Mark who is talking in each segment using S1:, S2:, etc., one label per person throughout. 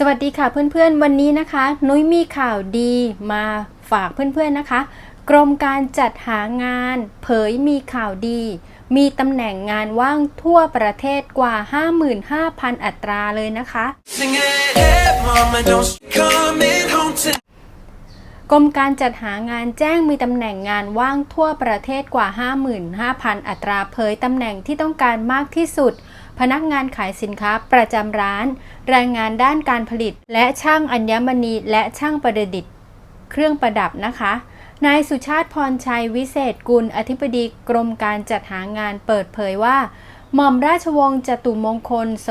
S1: สวัสดีค่ะเพื่อนๆ วันนี้นะคะ นุ้ยมีข่าวดีมาฝากเพื่อนๆนะคะ กรมการจัดหางาน เผยมีข่าวดี มีตำแหน่งงานว่างทั่วประเทศกว่า 55,000 อัตราเลยนะคะ กรมการจัดหางานแจ้งมีตำแหน่งงานว่างทั่วประเทศกว่า 55,000 อัตราเผยตำแหน่งที่ต้องการมากที่สุด พนักงานขายสินค้าประจำร้าน แรงงานด้านการผลิต และช่างอัญมณีและช่างประดิษฐ์ เครื่องประดับนะคะ นายสุชาติพรชัยวิเศษกุลอธิบดีกรมการจัดหางานเปิดเผยว่า หม่อมราชวงศ์จตุมงคลโส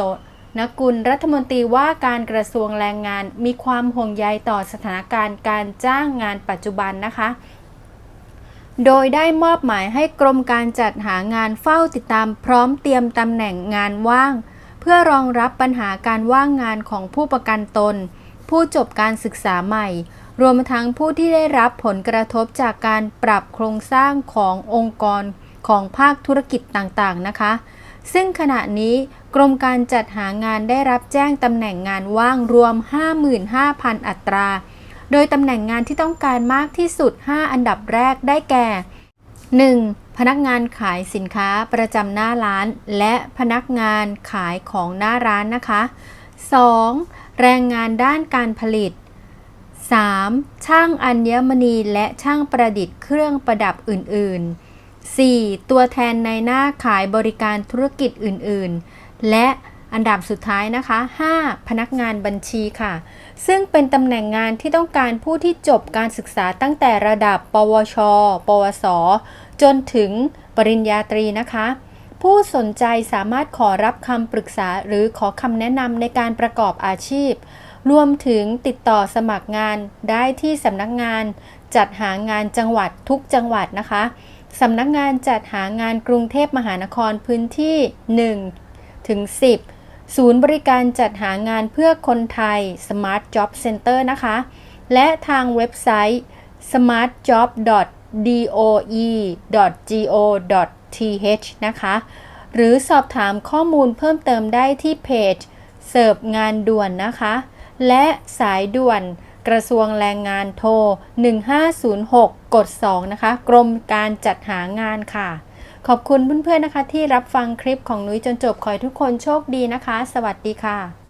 S1: นกุลรัฐมนตรีว่าการกระทรวงแรงงานมีความห่วงใยต่อสถานการณ์การจ้างงานปัจจุบันนะคะ โดยได้มอบหมายให้กรมการจัดหางานเฝ้าติดตามพร้อมเตรียมตำแหน่งงานว่าง เพื่อรองรับปัญหาการว่างงานของผู้ประกันตน ผู้จบการศึกษาใหม่ รวมทั้งผู้ที่ได้รับผลกระทบจากการปรับโครงสร้างขององค์กรของภาคธุรกิจต่างๆนะคะ ซึ่งขณะนี้กรมการจัดหางานได้รับแจ้งตำแหน่งงานว่างรวม 55,000 อัตรา โดยตำแหน่งงานที่ต้องการมากที่สุด 5 อันดับแรกได้แก่ 1. พนักงานขายสินค้าประจำหน้าร้าน และพนักงานขายของหน้าร้านนะคะ 2. แรงงานด้านการผลิต 3. ช่างอัญมณีและช่างประดิษฐ์เครื่องประดับอื่น ๆ 4. ตัวแทนในหน้าขายบริการธุรกิจอื่น ๆ และ อันดับสุดท้ายนะคะ 5. พนักงานบัญชีค่ะ ซึ่งเป็นตำแหน่งงานที่ต้องการผู้ที่จบการศึกษาตั้งแต่ระดับ ปวช ปวส จนถึงปริญญาตรีนะคะ ผู้สนใจสามารถขอรับคำปรึกษาหรือขอคำแนะนำในการประกอบอาชีพ รวมถึงติดต่อสมัครงานได้ที่สำนักงาน จัดหางานจังหวัดทุกจังหวัดนะคะ สำนักงานจัดหางานกรุงเทพมหานครพื้นที่ 1 ถึง 10 ศูนย์บริการจัดหางานเพื่อคนไทย Smart Job Center นะคะ และทางเว็บไซต์ smartjob.doe.go.th นะคะ หรือสอบถามข้อมูลเพิ่มเติมได้ที่เพจ เสิร์ฟงานด่วนนะคะ และสายด่วนกระทรวงแรงงานโทร 1506 กด 2 นะคะ กรมการจัดหางานค่ะ ขอบคุณเพื่อนๆนะคะที่รับฟังคลิปของนุ้ยจนจบขอให้ทุกคนโชคดีนะคะ สวัสดีค่ะ